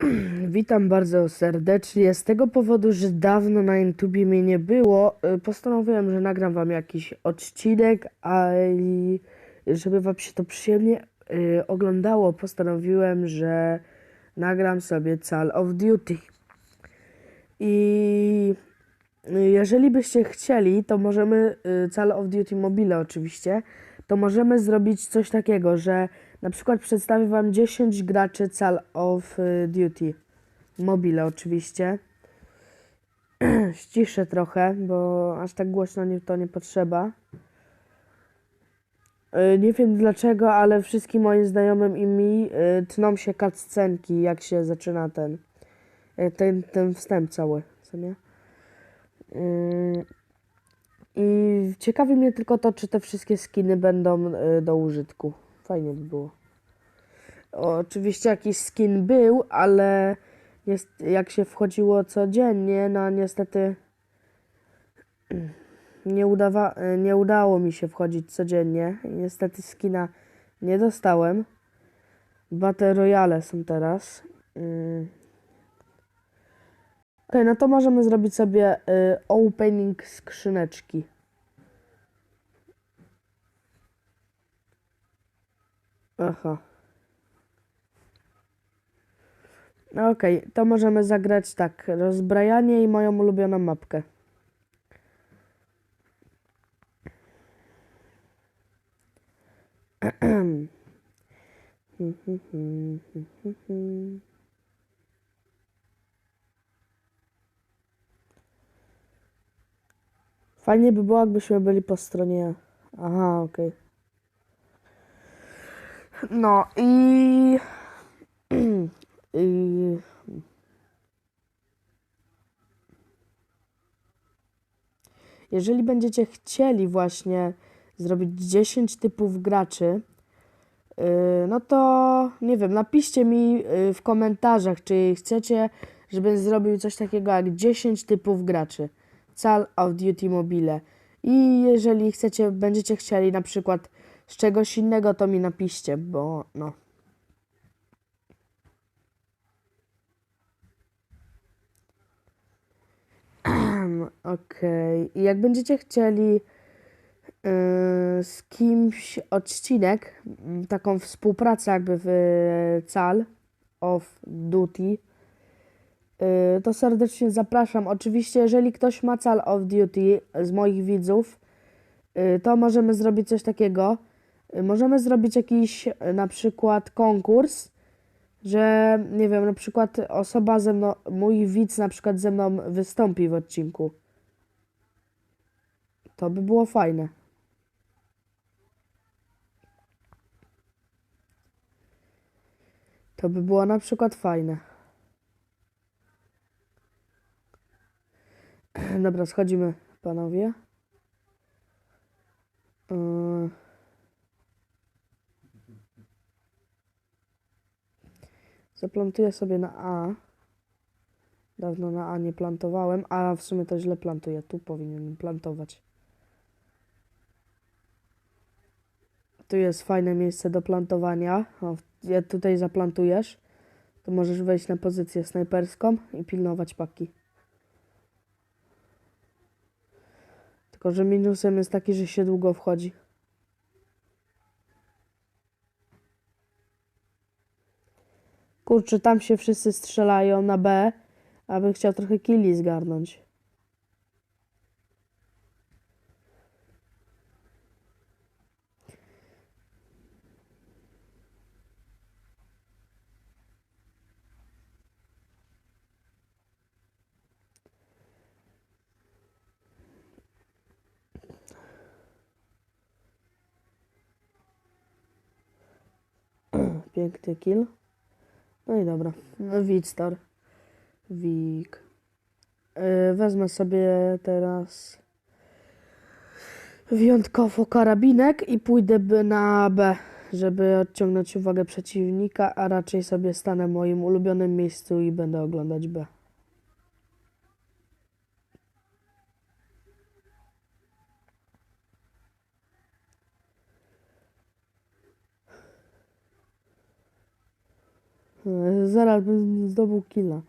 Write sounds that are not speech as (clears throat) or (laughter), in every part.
(clears throat) Witam bardzo serdecznie. Z tego powodu, że dawno na YouTubie mnie nie było, y, postanowiłem, że nagram wam jakiś odcinek, a żeby wam się to przyjemnie y, oglądało, postanowiłem, że nagram sobie Call of Duty. I jeżeli byście chcieli, to możemy, y, Call of Duty Mobile oczywiście, to możemy zrobić coś takiego, że na przykład przedstawię wam 10 graczy Call of y, Duty. Mobile oczywiście. (clears throat) Ściszę trochę, bo aż tak głośno nie, to nie potrzeba. Y, Nie wiem dlaczego, ale wszystkim moim znajomym i mi y, tną się cutscenki, jak się zaczyna ten, ten, ten wstęp cały, co nie? I ciekawi mnie tylko to, czy te wszystkie skiny będą do użytku. Fajnie by było. Oczywiście jakiś skin był, ale jak się wchodziło codziennie, no niestety nie, udawa, nie udało mi się wchodzić codziennie. Niestety skina nie dostałem. Battle Royale są teraz. Mm. Okej, no to możemy zrobić sobie y, opening skrzyneczki. Aha. No Okej, to możemy zagrać tak. Rozbrajanie i moją ulubioną mapkę. (clears throat) Fajnie by było, jakbyśmy byli po stronie. Aha, okej. No i. (clears throat) I jeżeli będziecie chcieli właśnie zrobić 10 typów graczy, yy, no to nie wiem, napiszcie mi yy, w komentarzach, czy chcecie, żebym zrobił coś takiego jak 10 typów graczy. Call of Duty Mobile. I jeżeli chcecie, będziecie chcieli na przykład z czegoś innego, to mi napiszcie, bo no. (clears throat) Okej. I jak będziecie chcieli yy, z kimś odcinek, mm, taką współpracę jakby w Call of Duty, yy, to serdecznie zapraszam. Oczywiście, jeżeli ktoś ma Call of Duty z moich widzów, yy, to możemy zrobić coś takiego. Możemy zrobić jakiś yy, na przykład konkurs, że nie wiem, na przykład osoba ze mną, mój widz na przykład ze mną wystąpi w odcinku. To by było fajne. To by było na przykład fajne. (clears throat) Dobra, schodzimy, panowie. Yy. Zaplantuję sobie na A. Dawno na A nie plantowałem, a w sumie to źle plantuję. Tu powinienem plantować. Tu jest fajne miejsce do plantowania. O, jak tutaj zaplantujesz, to możesz wejść na pozycję snajperską i pilnować paki. Tylko, że minusem jest taki, że się długo wchodzi. Kurczę, tam się wszyscy strzelają na B, abym chciał trochę killi zgarnąć. (clears throat) Piękny kill. No i dobra. No, Widstar. Wik. Yy, wezmę sobie teraz wyjątkowo karabinek i pójdę na B, żeby odciągnąć uwagę przeciwnika, a raczej sobie stanę w moim ulubionym miejscu i będę oglądać B. Zaraz bym zdobył killa.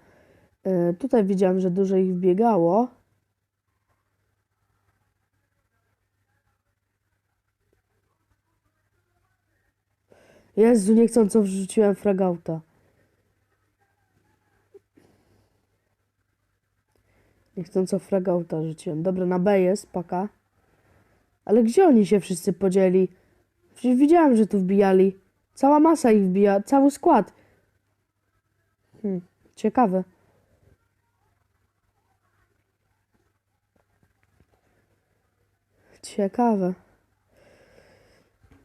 E, Tutaj widziałem, że dużo ich biegało. Jezu, niechcąco wrzuciłem fragauta. Niechcąco fragauta rzuciłem. Dobra, na B jest paka. Ale gdzie oni się wszyscy podzieli? Przecież widziałem, że tu wbijali. Cała masa ich wbija, cały skład. Hmm, ciekawe. Ciekawe.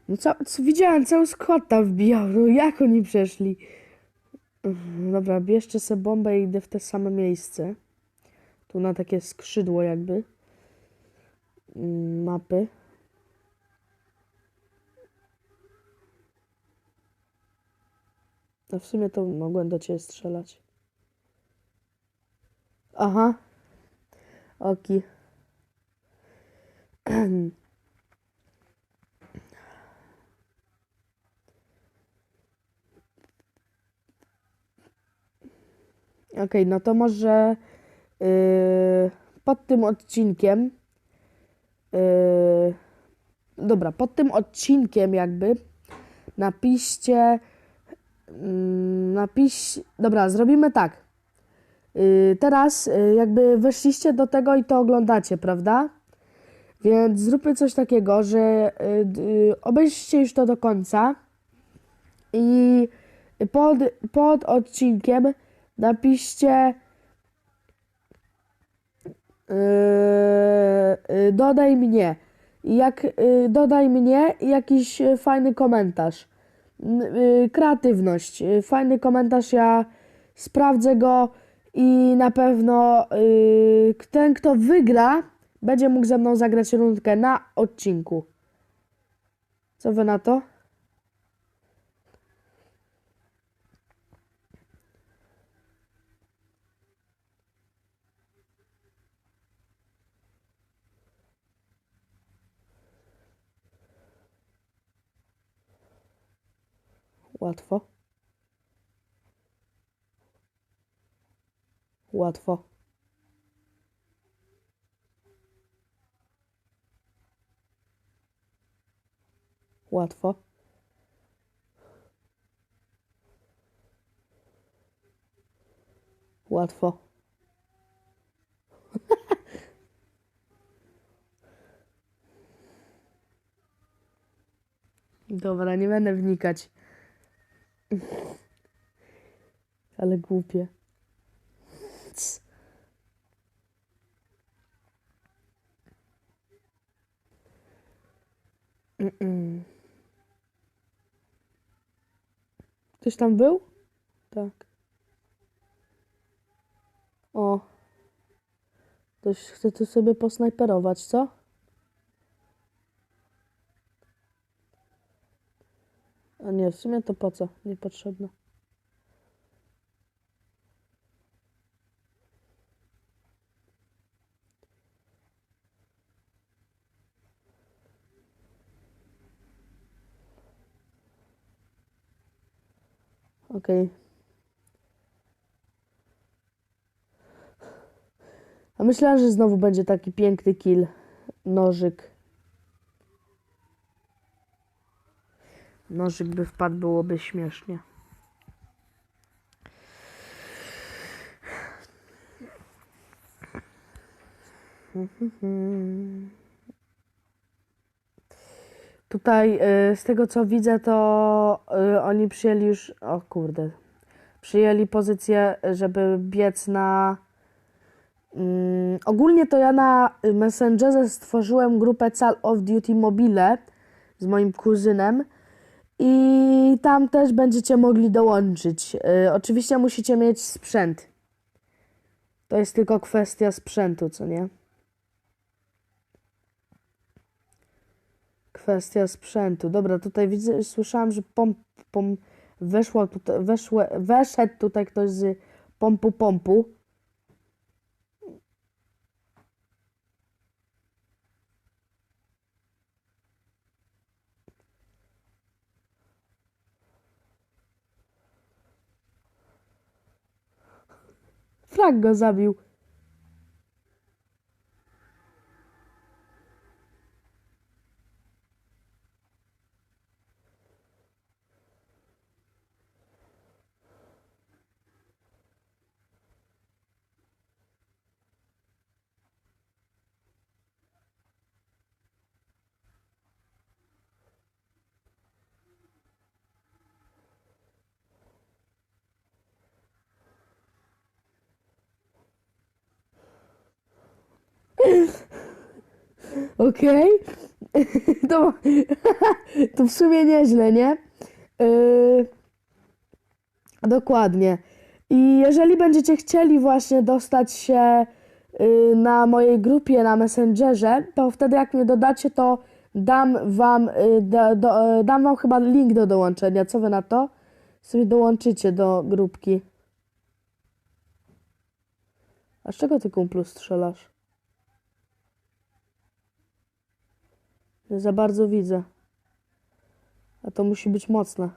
No ca- co, widziałem, cały skład tam wbijał. No jak oni przeszli? Mhm, Dobra, bierzcie sobie bombę i idę w te same miejsce. Tu na takie skrzydło jakby. Mm, Mapy. No w sumie to mogłem do ciebie strzelać. Aha. Oki. (clears throat) Okej, no to może yy, pod tym odcinkiem. Yy, dobra, pod tym odcinkiem jakby napiszcie. Mm, napisz. Dobra, zrobimy tak. Yy, teraz yy, jakby weszliście do tego i to oglądacie, prawda? Więc zróbmy coś takiego, że yy, obejrzyjcie już to do końca i pod, pod odcinkiem napiszcie dodaj mnie. Jak dodaj mnie jakiś fajny komentarz. Yy, kreatywność. Yy, fajny komentarz, ja sprawdzę go i na pewno yy, ten, kto wygra, będzie mógł ze mną zagrać rundkę na odcinku. Co wy na to? Łatwo. Łatwo. Łatwo. Łatwo. (laughs) Dobra, nie będę wnikać. Ale głupie. Mm-mm. Ktoś tam był? Tak. O. Ktoś chce tu sobie posnajperować, co? A nie, w sumie to po co? Niepotrzebne. Okej. A myślałem, że znowu będzie taki piękny kill. Nożyk. Nożyk by wpadł, byłoby śmiesznie. Tutaj y, z tego co widzę, to y, oni przyjęli już. O kurde. Przyjęli pozycję, żeby biec na. Mm, ogólnie to ja na Messengerze stworzyłem grupę Call of Duty Mobile z moim kuzynem i tam też będziecie mogli dołączyć. Y, oczywiście musicie mieć sprzęt. To jest tylko kwestia sprzętu, co nie? Kwestia sprzętu. Dobra, tutaj widzę, słyszałam, że pomp, pom, weszło tutaj, weszłe, weszedł tutaj ktoś z pompu pompu. Frank go zabił. Okej. (laughs) To, (laughs) to w sumie nieźle, nie? Yy, dokładnie. I jeżeli będziecie chcieli właśnie dostać się yy, na mojej grupie na Messengerze, to wtedy jak mnie dodacie, to dam wam, yy, do, do, dam wam chyba link do dołączenia. Co wy na to? Sobie dołączycie do grupki. A z czego ty kumplu strzelasz? Nie za bardzo widzę. A to musi być mocne.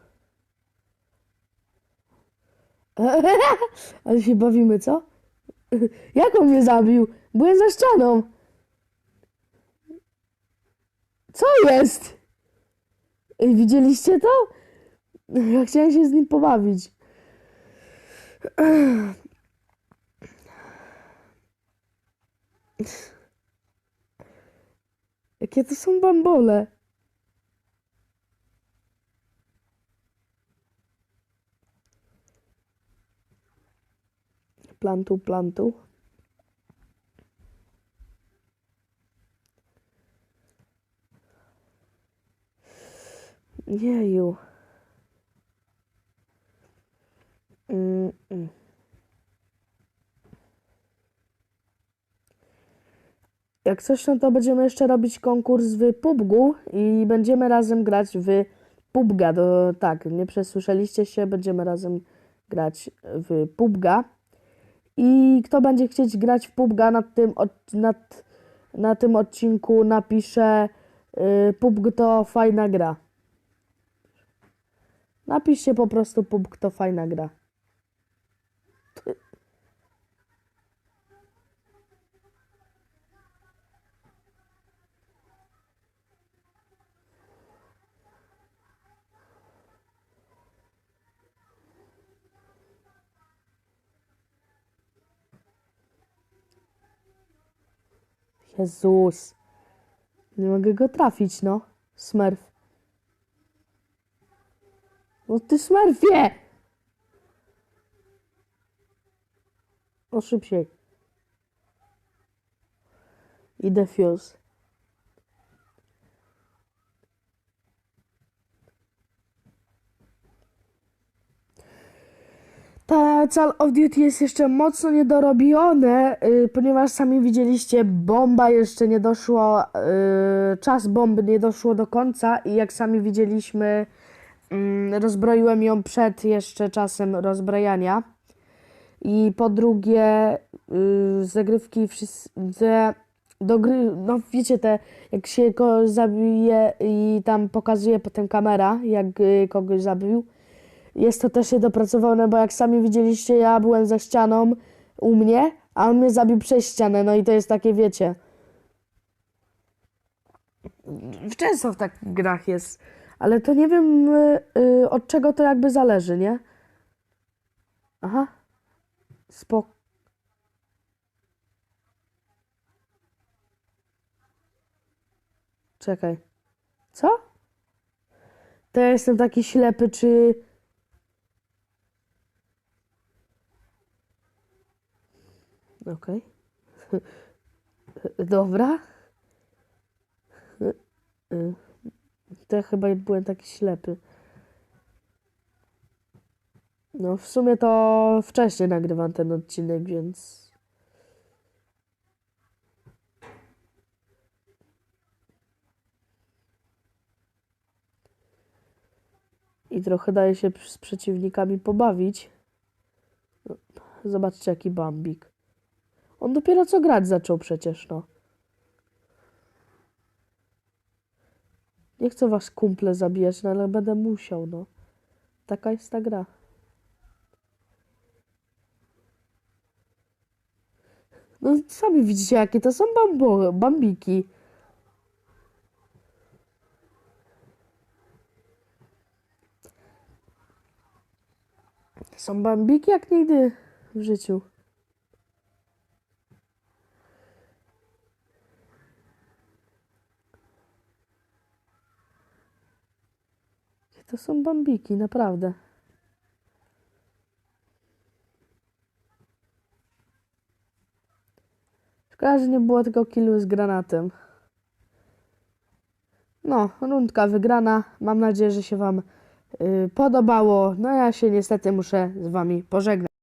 (laughs) Ale się bawimy, co? (laughs) Jak on mnie zabił? Byłem za ścianą. Co jest? Ej, Widzieliście to? Ja chciałem się z nim pobawić. (clears throat) Jakie to są bambole? Plantu, plantu. Jeju. Jak coś, no to będziemy jeszcze robić konkurs w PUBG i będziemy razem grać w PUBG'a. Do, tak, nie przesłyszeliście się, będziemy razem grać w PUBG'a. I kto będzie chcieć grać w PUBG'a nad tym, nad, na tym odcinku napisze y, PUBG to fajna gra. Napiszcie po prostu PUBG to fajna gra. Jezus. Nie mogę go trafić, no. Smurf. No ty smurfie! O, szybciej. I defuse. Ta Call of Duty jest jeszcze mocno niedorobione, y, ponieważ sami widzieliście, bomba jeszcze nie doszło, y, czas bomby nie doszło do końca i jak sami widzieliśmy, mm, rozbroiłem ją przed jeszcze czasem rozbrajania. I po drugie, y, zagrywki wszystkie do gry, no wiecie te, jak się go zabije i tam pokazuje potem kamera, jak y, kogoś zabił. Jest to też niedopracowane, bo jak sami widzieliście, ja byłem za ścianą u mnie, a on mnie zabił przez ścianę, no i to jest takie, wiecie. Często w takich grach jest, ale to nie wiem y, y, od czego to jakby zależy, nie? Aha. Spok. Czekaj. Co? To ja jestem taki ślepy, czy... Okej. (laughs) Dobra. To ja chyba byłem taki ślepy. No, w sumie to wcześniej nagrywam ten odcinek, więc. I trochę daje się z przeciwnikami pobawić. Zobaczcie, jaki bambik. On dopiero co grać zaczął przecież, no. Nie chcę was kumple zabijać, no ale będę musiał, no. Taka jest ta gra. No sami widzicie, jakie to są bambo, bambiki. Są bambiki jak nigdy w życiu. To są bambiki, naprawdę. Szkoda, że nie było tylko killu z granatem. No, rundka wygrana. Mam nadzieję, że się Wam y, podobało. No ja się niestety muszę z Wami pożegnać.